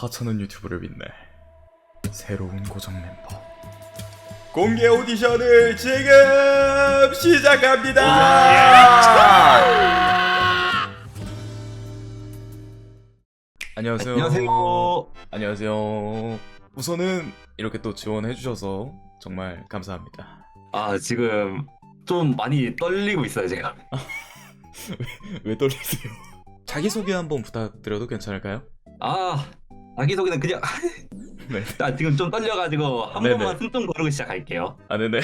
하찮은 유튜브를 믿네. 새로운 고정 멤버. 공개 오디션을 지금 시작합니다. 안녕하세요. 안녕하세요. 안녕하세요. 우선은 이렇게 또 지원해 주셔서 정말 감사합니다. 아 지금 좀 많이 떨리고 있어요 제가. 왜 떨리세요? 자기 소개 한번 부탁드려도 괜찮을까요? 아 자기 소개는 그냥 네. 나 지금 좀 떨려가지고 한 네네. 번만 숨좀 고르고 시작할게요. 아 네네.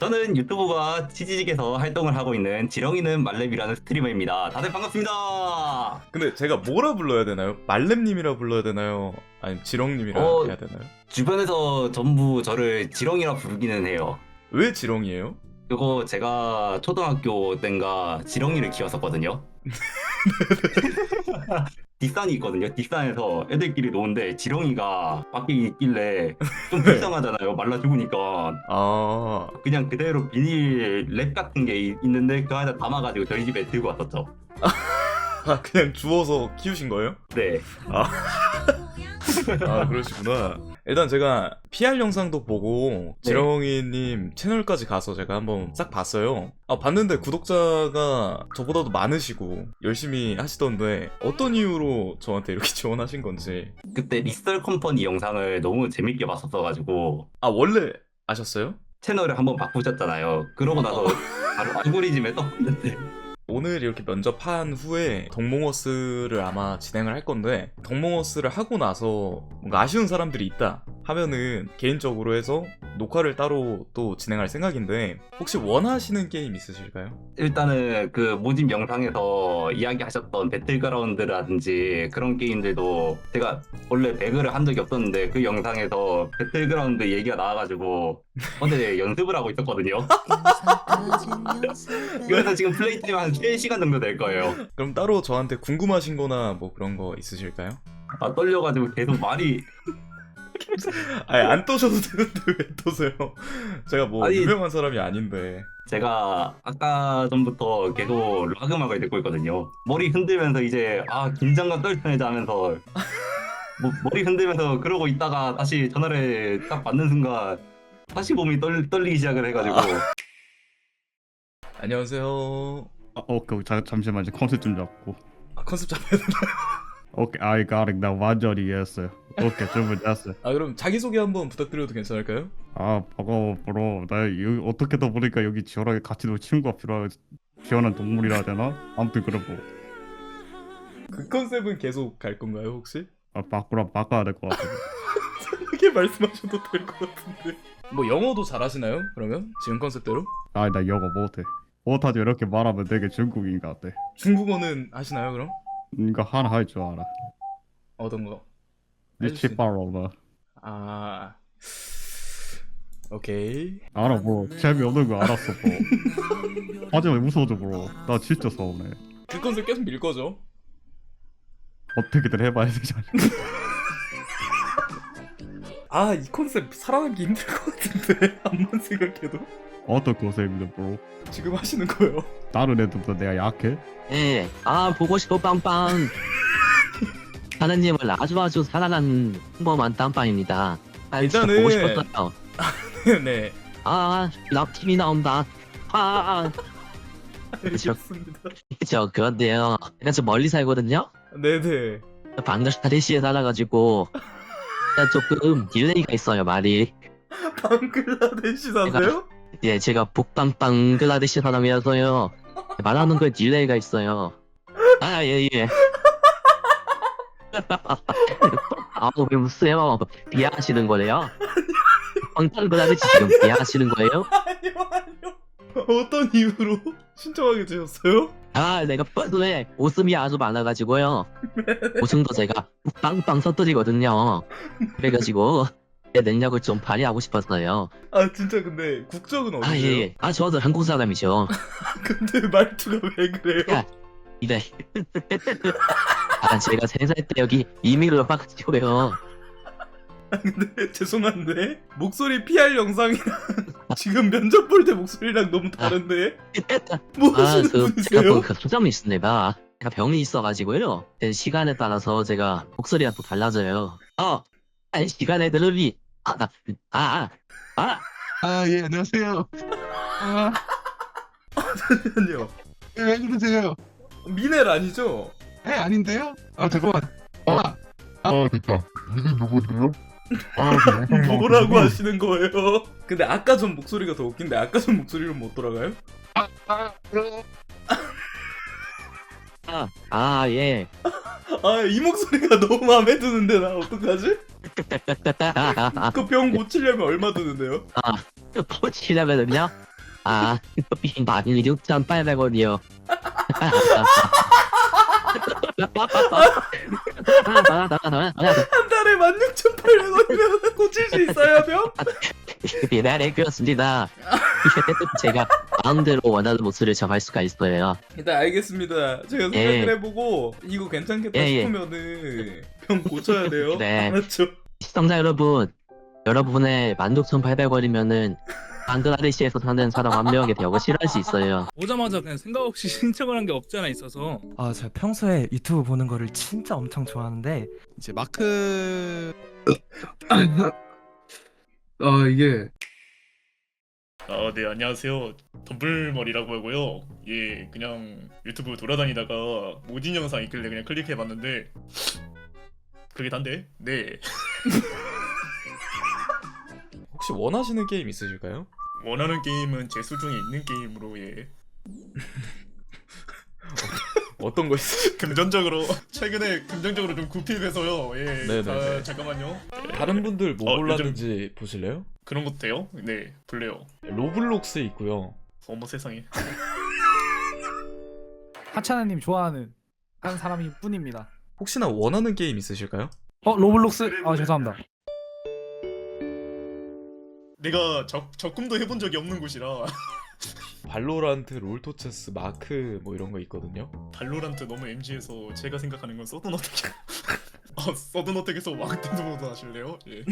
저는 유튜브와 치지직에서 활동을 하고 있는 지렁이는 말렙이라는 스트리머입니다. 다들 반갑습니다. 근데 제가 뭐라 불러야 되나요? 말렘님이라 불러야 되나요? 아니면 지렁님이라 어. 해야 되나요? 주변에서 전부 저를 지렁이라 부르기는 해요. 왜 지렁이에요? 그거 제가 초등학교 땐가 지렁이를 키웠었거든요. 뒷산이 있거든요. 뒷산에서 애들끼리 노는데 지렁이가 밖에 있길래 좀 불쌍하잖아요. 말라 죽으니까 아, 그냥 그대로 비닐 랩 같은 게 이- 있는데 그 안에 담아가지고 저희 집에 들고 왔었죠. 아 그냥 주워서 키우신 거예요? 네. 아 그러시구나. 일단 제가 PR 영상도 보고 네. 지렁이님 채널까지 가서 제가 한번 싹 봤어요. 아 봤는데 구독자가 저보다도 많으시고 열심히 하시던데 어떤 이유로 저한테 이렇게 지원하신 건지. 그때 리썰 컴퍼니 영상을 너무 재밌게 봤었어가지고 아 원래 아셨어요? 채널을 한번 바꾸셨잖아요. 그러고 나서 바로 알고리즘에 떴는데 오늘 이렇게 면접한 후에 덕몽어스를 아마 진행을 할 건데 덕몽어스를 하고 나서 뭔가 아쉬운 사람들이 있다 하면은 개인적으로 해서 녹화를 따로 또 진행할 생각인데 혹시 원하시는 게임 있으실까요? 일단은 그 모집 영상에서 이야기하셨던 배틀그라운드라든지 그런 게임들도 제가 원래 배그를 한 적이 없었는데 그 영상에서 배틀그라운드 얘기가 나와가지고 어제 연습을 하고 있었거든요. 그래서 지금 플레이 타임 한 3시간 정도 될 거예요. 그럼 따로 저한테 궁금하신 거나 뭐 그런 거 있으실까요? 아 떨려가지고 계속 말이 아니 안 떠셔도 되는데 왜 떠세요? 제가 뭐 아니- 유명한 사람이 아닌데. 제가 아까 전부터 계속 락 음악을 듣고 있거든요. 머리 흔들면서 이제 아 긴장감 떨쳐내자 하면서 뭐, 머리 흔들면서 그러고 있다가 다시 전화를 딱 받는 순간 다시 몸이 떨, 떨리기 시작을 해가지고. 안녕하세요. 아, 오케이 자, 잠시만 이제 컨셉 좀 잡고. 아, 컨셉 잡아야 되나? 오케이 아이 가릭 나 완전히 이해했어요 오케이 준비됐어요 아 그럼 자기소개 한번 부탁드려도 괜찮을까요? 아 반가워 브로 나 여기 어떻게 더 보니까 여기 지원하게 같이 놀 친구가 필요하 지원한 동물이라 해야 되나? 아무튼 그래 뭐 그 컨셉은 계속 갈 건가요 혹시? 아, 바꾸라 바꿔야 될 것 같아 편하게 말씀하셔도 될 것 같은데 뭐 영어도 잘하시나요? 그러면 지금 컨셉대로? 아나 영어 못해 못하지 이렇게 말하면 되게 중국인 것 같아 중국어는 하시나요 그럼? 이거 하나 할 줄 알아 어떤 거? 파로나 아 오케이. 알아 뭐 재미없는 거 알았어 뭐. 하지만 웃어줘 브로 나 진짜 서운해. 그 컨셉 계속 밀 거죠? 어떻게든 해봐야 되잖아 아이 컨셉 살아남기 힘들 것 같은데 암만 생각해도. 어떤 컨셉인데 브로 지금 하시는 거예요? 다른 애들보다 내가 약해? 예, 아 보고 싶어 빵빵. 하나님을 아주 아주 사랑하는 평범한 땀빵입니다. 아, 일단은- 보고 싶었어요. 네 아, 락 팀이 나온다. 아, 알겠습니다 저 그런데요. 제가 좀 멀리 살거든요. 네네 방글라데시에 살아가지고 제가 조금 딜레이가 있어요 말이. 방글라데시 사세요? 예, 제가 북방 방글라데시 사람이라서요. 말하는 거에 딜레이가 있어요. 아, 예, 예. 아우, 왜 웃으세요? 비하하시는 거래요? 방글라데시 지금 비하하시는 거예요? 아니요 아니요 어떤 이유로 신청하게 되셨어요? 아, 내가 평소에 웃음이 아주 많아가지고요. 웃음도 제가 빵빵 터뜨리거든요. 그래가지고 내 능력을 좀 발휘하고 싶었어요. 아 진짜 근데 국적은 아, 어디세요? 예, 예. 아, 저도 한국 사람이죠. 근데 말투가 왜 그래요? 야. 이래. 아, 제가 세 살 때 여기 이민을 와가지고요. 아, 근데 죄송한데 목소리 PR 영상이랑 지금 면접 볼 때 목소리랑 너무 다른데? 뭐 아, 하시는 그, 제가 분이세요? 그 소점이 있습니다. 제가 병이 있어가지고요. 제 시간에 따라서 제가 목소리가 또 달라져요. 어, 아니, 시간에 들으니 아, 나, 아, 아, 아, 아, 예, 안녕하세요. 아, 잠시만요. 왜 그러세요? 미넬 아니죠? 에, 아닌데요? 아, 잠깐만. 아, 아 됐다. 이게 누구세요? 아, 그 영상 나오고 뭐라고. 하시는 거예요? 근데 아까 전 목소리가 더 웃긴데 아까 전 목소리로 못 돌아가요? 아, 아, 어, 아, 아, 예. 아 이 목소리가 너무 마음에 드는데 나 어떡하지? 아, 그 병 고치려면 얼마 드는데요? 포치려면은요? 아, 만 6,800원이요. 한 달에 16,800원이면 고칠 수 있어요 병? 비난해 그렇습니다. 제가 마음대로 원하는 목소리를 정할 수가 있어요. 일단 알겠습니다. 제가 생각을 예. 해보고 이거 괜찮겠다 예, 예. 싶으면은 병 고쳐야 돼요. 네. 알았죠? 시청자 여러분, 여러분의 16,800원이면은 방글라데시에서 사는 사람 한 명이 되고 싫어할 수 있어요. 오자마자 그냥 생각 없이 신청을 한 게 없지 않아 있어서 아, 제가 평소에 유튜브 보는 거를 진짜 엄청 좋아하는데 이제 마크. 아, 이게. 아, 네, 안녕하세요. 덤블머리라고 하고요. 예, 그냥 유튜브 돌아다니다가 모진 영상 있길래 그냥 클릭해봤는데 그게 단데? 네. 혹시 원하시는 게임 있으실까요? 원하는 게임은 제 수중에 있는 게임으로 예. 어떤 거 있으실까요? 금전적으로 최근에 금전적으로 좀 구피돼서요. 예. 네네네. 아, 잠깐만요. 다른 분들 뭐 어, 골랐는지 보실래요? 그런 것도 돼요? 네, 볼래요. 로블록스 있고요. 어머 세상에. 하차나님 좋아하는 한 사람이 뿐입니다. 혹시나 원하는 게임 있으실까요? 어 로블록스? 아 죄송합니다. 내가 적 적금도 해본 적이 없는 곳이라 발로란트, 롤토체스, 마크 뭐 이런 거 있거든요. 발로란트 너무 MG에서 제가 생각하는 건 서든어택. 어, 서든어택에서 모드 하실래요? 예.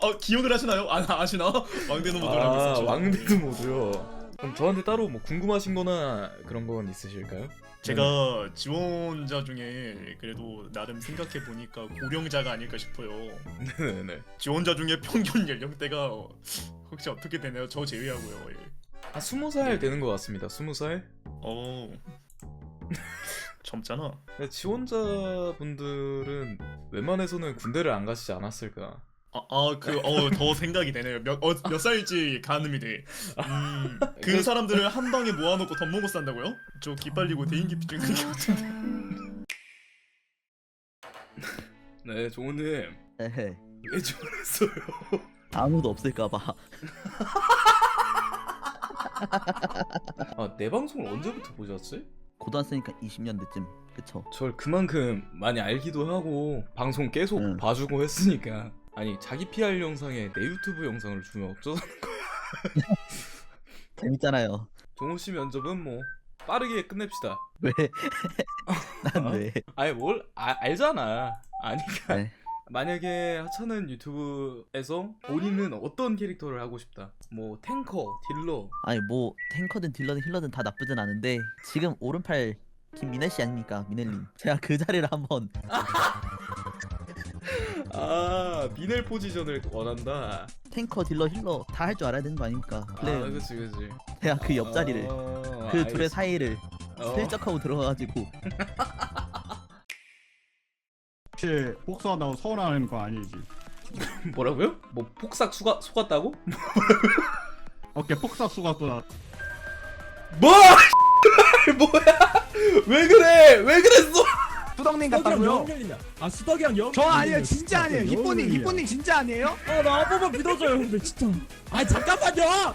어 기억을 하시나요? 아 아시나? 왕대도 모드라고 아 있었죠. 왕대드 모드요. 그럼 저한테 따로 뭐 궁금하신 거나 그런 건 있으실까요? 제가 지원자 중에 그래도 나름 생각해 보니까 고령자가 아닐까 싶어요. 네네네. 지원자 중에 평균 연령대가 혹시 어떻게 되나요? 저 제외하고요. 예. 한 스무 살 되는 것 같습니다. 스무 살. 어 젊잖아. 근데 지원자분들은 웬만해서는 군대를 안 가시지 않았을까. 아그어더 생각이 되네요. 몇몇 몇 살일지 가늠이 돼. 음, 그 사람들을 한 방에 모아놓고 덤먹고 산다고요? 저 기빨리고 대인기피 찍는 게 같은데. 네, 종우님 에헤, 왜 지원했어요? 아무도 없을까봐. 아, 내 방송을 언제부터 보셨지? 고등학생이니까 20년 대쯤. 그쵸? 절 그만큼 많이 알기도 하고 방송 계속 응. 봐주고 했으니까 아니 자기 PR 영상에 내 유튜브 영상을 주면 어쩌자는 거야 재밌잖아요. 종우 씨 면접은 뭐 빠르게 끝냅시다 왜? 난 어? 왜? 아니 뭘 아, 알잖아 아니까 네. 만약에 하찮은 유튜브에서 본인은 어떤 캐릭터를 하고 싶다 뭐 탱커 딜러 아니 뭐 탱커든 딜러든 힐러든 다 나쁘진 않은데 지금 오른팔 김민혜 씨 아닙니까? 민혜님. 제가 그 자리를 한번 아 미넬 포지션을 원한다 탱커, 딜러, 힐러 다 할 줄 알아야 되는 거 아닙니까? 아 플레이어. 그치 그치 제가 그 옆자리를 어, 그 둘의 알겠어. 사이를 어. 슬쩍 하고 들어가가지고 혹시 복수한다고 서운하는 거 아니지? 뭐라고요? 뭐 폭삭 수가, 속았다고? 오케이 폭사 수갔구나. 뭐? 뭐야? 왜 그래? 왜 그랬어? 수덕님 같다고요? 아 수덕이랑 영? 저 아니에요. 진짜 아니에요. 이쁜님 이쁜님 진짜 아니에요? 아나 한 번만 믿어줘요 형들 진짜. 아 잠깐만요! 어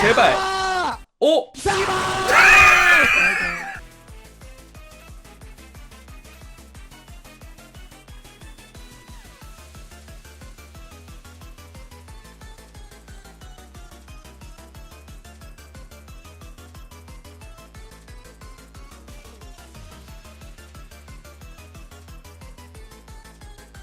제발. 어?